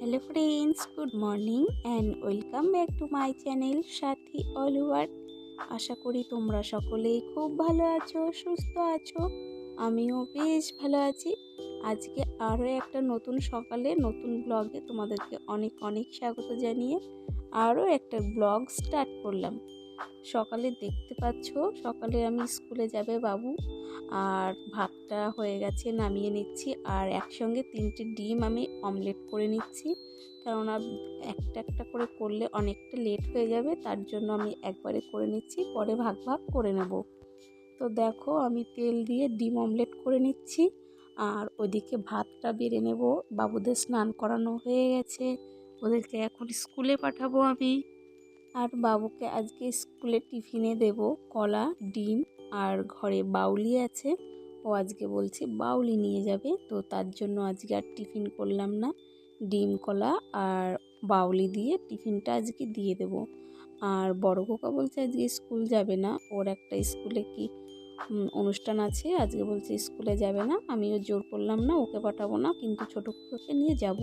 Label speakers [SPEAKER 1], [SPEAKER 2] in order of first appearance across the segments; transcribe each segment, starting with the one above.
[SPEAKER 1] Hello friends good morning and welcome back to my channel Sathi all over আশা করি তোমরা সকলেই খুব ভালো আছো, সুস্থ আছো। আমিও বেশ ভালো আছি। আজকে আরও একটা নতুন সকালে নতুন ব্লগে তোমাদেরকে অনেক অনেক স্বাগত জানিয়ে আরও একটা ব্লগ স্টার্ট করলাম। সকালে দেখতে পাচ্ছ, সকালে আমি স্কুলে যাবে বাবু। আর ভাতটা হয়ে গেছে, নামিয়ে নিচ্ছি। আর একসঙ্গে তিনটে ডিম আমি অমলেট করে নিচ্ছি। কেননা একটা একটা করে করলে অনেকটা লেট হয়ে যাবে, তার জন্য আমি একবারে করে নিচ্ছি, পরে ভাগ ভাগ করে নেব। তো দেখো, আমি তেল দিয়ে ডিম অমলেট করে নিচ্ছি। আর ওদিকে ভাতটা বেড়ে নেব। বাবুদের স্নান করানো হয়ে গেছে। ওদেরকে এখন স্কুলে পাঠাবো আমি। আর বাবুকে আজকে স্কুলে টিফিনে দেব কলা, ডিম আর ঘরে বাউলি আছে। ও আজকে বলছে বাউলি নিয়ে যাবে, তো তার জন্য আজকে আর টিফিন করলাম না। ডিম, কলা আর বাউলি দিয়ে টিফিনটা আজকে দিয়ে দেব। আর বড় কোকা বলছে আজকে স্কুল যাবে না, ওর একটা স্কুলে কি অনুষ্ঠান আছে, আজকে বলছে স্কুলে যাবে না, আমিও জোর করলাম না, ওকে পাঠাবো না, কিন্তু ছোটো কুকুরকে নিয়ে যাব।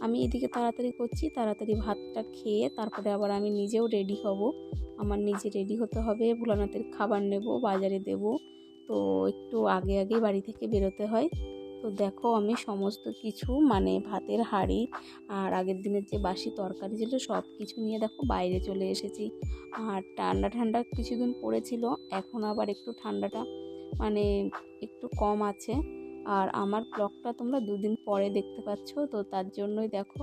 [SPEAKER 1] আমি এদিকে তাড়াতাড়ি করছি, তাড়াতাড়ি ভাতটা খেয়ে তারপরে আবার আমি নিজেও রেডি হব। আমার নিজে রেডি হতে হবে, ভোলানাথের খাবার নেব, বাজারে দেব। তো একটু আগে আগে বাড়ি থেকে বেরোতে হয়। তো দেখো আমি সমস্ত কিছু মানে ভাতের হাঁড়ি আর আগের দিনের যে বাসি তরকারি ছিল সব কিছু নিয়ে দেখো বাইরে চলে এসেছি। আর ঠান্ডা ঠান্ডা কিছুদিন পড়েছিল, এখন আবার একটু ঠান্ডাটা মানে একটু কম আছে। আর আমার ব্লগটা তোমরা দুদিন পরে দেখতে পাচ্ছ, তো তার জন্যই দেখো।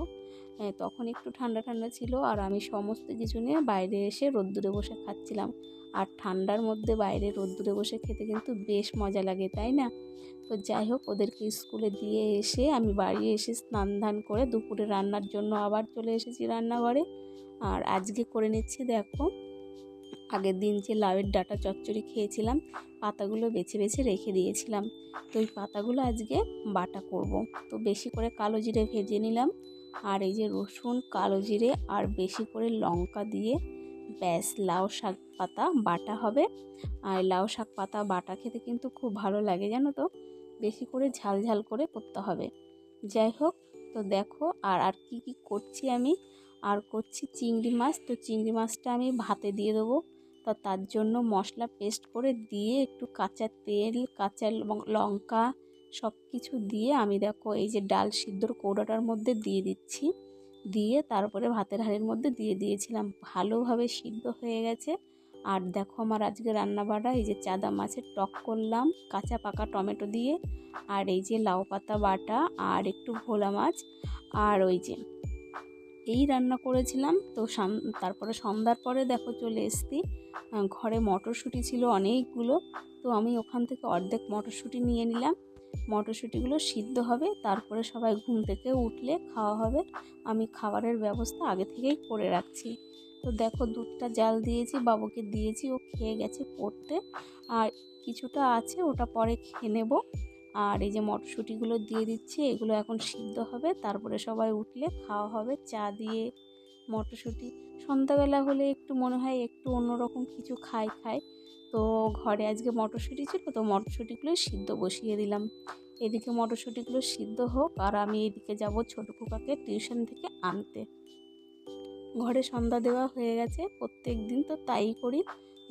[SPEAKER 1] তখন একটু ঠান্ডা ঠান্ডা ছিল আর আমি সমস্ত কিছু নিয়ে বাইরে এসে রোদ্দুরে বসে খাচ্ছিলাম। আর ঠান্ডার মধ্যে বাইরে রোদ্দুরে বসে খেতে কিন্তু বেশ মজা লাগে, তাই না? তো যাই হোক, ওদেরকে স্কুলে দিয়ে এসে আমি বাড়ি এসে স্নান ধান করে দুপুরে রান্নার জন্য আবার চলে এসেছি রান্নাঘরে। আর আজকে করে নিচ্ছি, দেখো আগের দিন যে লাউয়ের ডাটা চচ্চড়ি খেয়েছিলাম, পাতাগুলো বেছে বেছে রেখে দিয়েছিলাম। তো ওই পাতাগুলো আজকে বাটা করব। তো বেশি করে কালো জিরে ভেজে নিলাম। আর এই যে রসুন, কালো জিরে আর বেশি করে লঙ্কা দিয়ে ব্যাস, লাউ শাক পাতা বাটা হবে। আর লাউ শাক পাতা বাটা খেতে কিন্তু খুব ভালো লাগে, জানো তো? বেশি করে ঝাল ঝাল করে করতে হবে। যাই হোক, তো দেখো আর আর কি কি করছি আমি? আর করছি চিংড়ি মাছ। তো চিংড়ি মাছটা আমি ভাতে দিয়ে দেবো। তা তার জন্য মশলা পেস্ট করে দিয়ে একটু কাঁচা তেল, কাঁচা লঙ্কা সব কিছু দিয়ে আমি দেখো এই যে ডাল সিদ্ধর কৌড়াটার মধ্যে দিয়ে দিচ্ছি। দিয়ে তারপরে ভাতের হাঁড়ির মধ্যে দিয়ে দিয়েছিলাম। ভালোভাবে সিদ্ধ হয়ে গেছে। আর দেখো আমার আজকে রান্না বাড়া এই যে চাদা মাছের টক করলাম, কাঁচা পাকা টমেটো দিয়ে। আর এই যে লাউ পাতা বাটা আর একটু ভোলা মাছ। আর ওই যে এই রান্না করেছিলাম। তো তারপরে সন্ধ্যার পরে দেখো চলে এসছি। ঘরে মটরশুঁটি ছিল অনেকগুলো। তো আমি ওখান থেকে অর্ধেক মটরশুঁটি নিয়ে নিলাম। মটরশুঁটিগুলো সিদ্ধ হবে। তারপরে সবাই ঘুম থেকে উঠলে খাওয়া হবে। আমি খাবারের ব্যবস্থা আগে থেকেই করে রাখছি। তো দেখো দুধটা জাল দিয়েছি, বাবুকে দিয়েছি। ও খেয়ে গেছে পড়তে। আর কিছুটা আছে, ওটা পরে খেয়ে নেব। আর এই যে মটরশুঁটিগুলো দিয়ে দিচ্ছি, এগুলো এখন সিদ্ধ হবে। তারপরে সবাই উঠলে খাওয়া হবে চা দিয়ে মটরশুঁটি। সন্ধ্যাবেলা হলে একটু মনে হয় একটু অন্যরকম কিছু খাই খাই। তো ঘরে আজকে মটরশুঁটি ছিল, তো মটরশুঁটিগুলো সিদ্ধ বসিয়ে দিলাম। এদিকে মটরশুঁটিগুলো সিদ্ধ হোক, আর আমি এদিকে যাব ছোটো খোকাকে টিউশন থেকে আনতে। ঘরে সন্ধ্যা দেওয়া হয়ে গেছে, প্রত্যেক দিন তো তাই করি।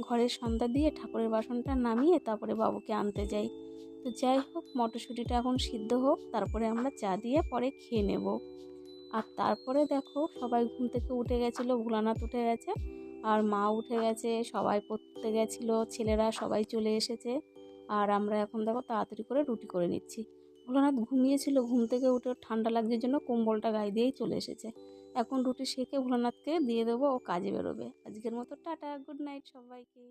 [SPEAKER 1] ঘরের সন্ধ্যা দিয়ে ঠাকুরের বাসনটা নামিয়ে তারপরে বাবুকে আনতে যাই। তো যাই হোক, মটরশুঁটিটা এখন সিদ্ধ হোক, তারপরে আমরা চা দিয়ে পরে খেয়ে নেব। আর তারপরে দেখো, সবাই ঘুম থেকে উঠে গেছিল, ভোলানাথ উঠে গেছে, আর মা উঠে গেছে, সবাই পড়তে গেছিল, ছেলেরা সবাই চলে এসেছে, আর আমরা এখন দেখো তাড়াতাড়ি করে রুটি করে নিচ্ছি। ভোলানাথ ঘুমিয়েছিল, ঘুম থেকে উঠে ঠান্ডা লাগছে জন্য কম্বলটা গায়ে দিয়েই চলে এসেছে। এখন রুটি শেখে ভোলানাথকে দিয়ে দেবো, ও কাজে বেরোবে। আজকের মতো টাটা, গুড নাইট সবাইকে।